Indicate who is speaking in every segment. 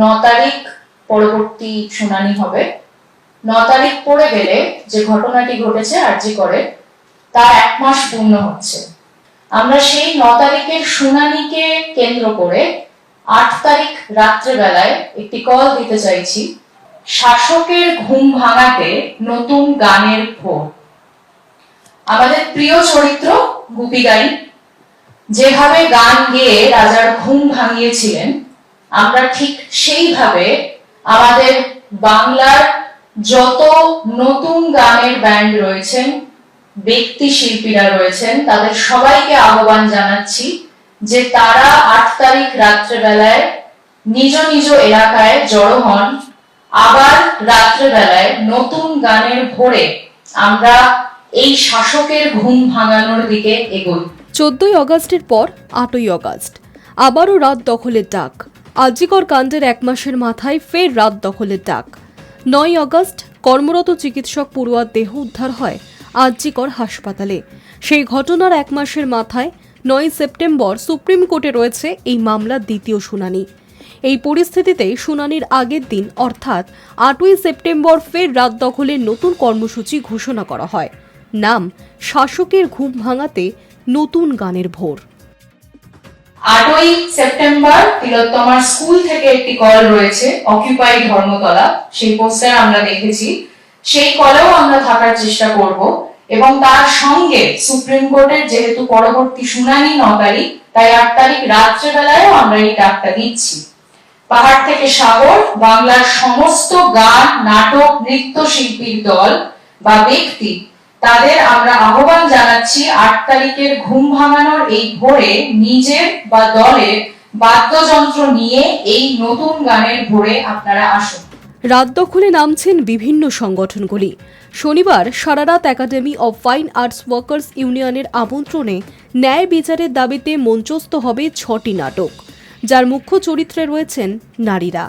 Speaker 1: ন তারিখ পরবর্তী শুনানি হবে। ন তারিখ পড়ে গেলে যে ঘটনাটি ঘটেছে আরজি করে, তার এক মাস পূর্ণ হচ্ছে। আমরা সেই ন তারিখের শুনানিকে কেন্দ্র করে আট তারিখ রাত্রেবেলায় একটি কল দিতে চাইছি। শাসকের ঘুম ভাঙাতে নতুন গানের ভোর। আমাদের প্রিয় চরিত্র গুপি গাইন যেভাবে গান গেয়ে রাজার ঘুম ভাঙিয়েছিলেন আমরা ঠিক সেইভাবে আমাদের বাংলার যত নতুন গানের ব্যান্ড রয়েছেন, ব্যক্তি শিল্পীরা রয়েছেন, তাদের সবাইকে আহ্বান জানাচ্ছি যে তারা আট তারিখ রাত্রেবেলায় নিজ নিজ এলাকায় জড়ো হন। আবার রাত্রেবেলায় নতুন গানের ভোরে আমরা এই শাসকের ঘুম ভাঙানোর দিকে এগোই।
Speaker 2: চোদ্দই অগস্টের পর আটই অগস্ট। আবারও রাত দখলের ডাক। আজিকর কাণ্ডের এক মাসের মাথায় ফের রাত দখলের ডাক। নয় অগস্ট কর্মরত চিকিৎসক পড়ুয়ার দেহ উদ্ধার হয় আজিকর হাসপাতালে। সেই ঘটনার এক মাসের মাথায় নয় সেপ্টেম্বর সুপ্রিম কোর্টে রয়েছে এই মামলার দ্বিতীয় শুনানি। এই পরিস্থিতিতে শুনানির আগের দিন, অর্থাৎ আটই সেপ্টেম্বর ফের রাত দখলের নতুন কর্মসূচি ঘোষণা করা হয়। নাম, শাসকের ঘুম ভাঙাতে নতুন গানের ভোর।
Speaker 1: আটই সেপ্টেম্বর তিলোত্তমার স্কুল থেকে একটি কল রয়েছে অকিউপাই ধর্মতলা। সেই পোস্টার আমরা দেখেছি। সেই কলেও আমরা থাকার চেষ্টা করব এবং তার সঙ্গে সুপ্রিম কোর্টের যেহেতু পরবর্তী শুনানি ন তারিখ, তাই আট তারিখ রাত্রেবেলায়ও আমরা এই ডাকটা দিচ্ছি। পাহাড় থেকে সাগর, বাংলার সমস্ত গান, নাটক, নৃত্য শিল্পীর দল বা ব্যক্তি, তাদের আমরা আহ্বান জানাচ্ছি আট তারিখের ঘুম ভাঙানোর এই ভোরে নিজের বা দলের বাদ্যযন্ত্র নিয়ে এই নতুন গানের ভোরে আপনারা আসুন।
Speaker 2: রাত দখলে নামছেন বিভিন্ন সংগঠনগুলি। শনিবার সারারাত academy of fine arts workers ইউনিয়নের আমন্ত্রণে ন্যায় বিচারের দাবিতে মঞ্চস্থ হবে ছটি নাটক, যার মুখ্য চরিত্রে রয়েছেন নারীরা।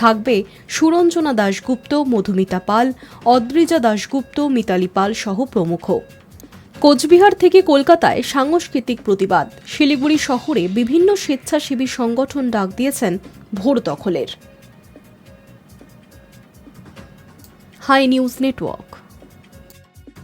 Speaker 2: থাকবে সুরঞ্জনা দাশগুপ্ত, মধুমিতা পাল, অদ্রিজা দাশগুপ্ত, মিতালি পাল সহ প্রমুখ। কোচবিহার থেকে কলকাতায় সাংস্কৃতিক প্রতিবাদ। শিলিগুড়ি শহরে বিভিন্ন স্বেচ্ছাসেবী সংগঠন ডাক দিয়েছেন ভোর দখলের। High news network.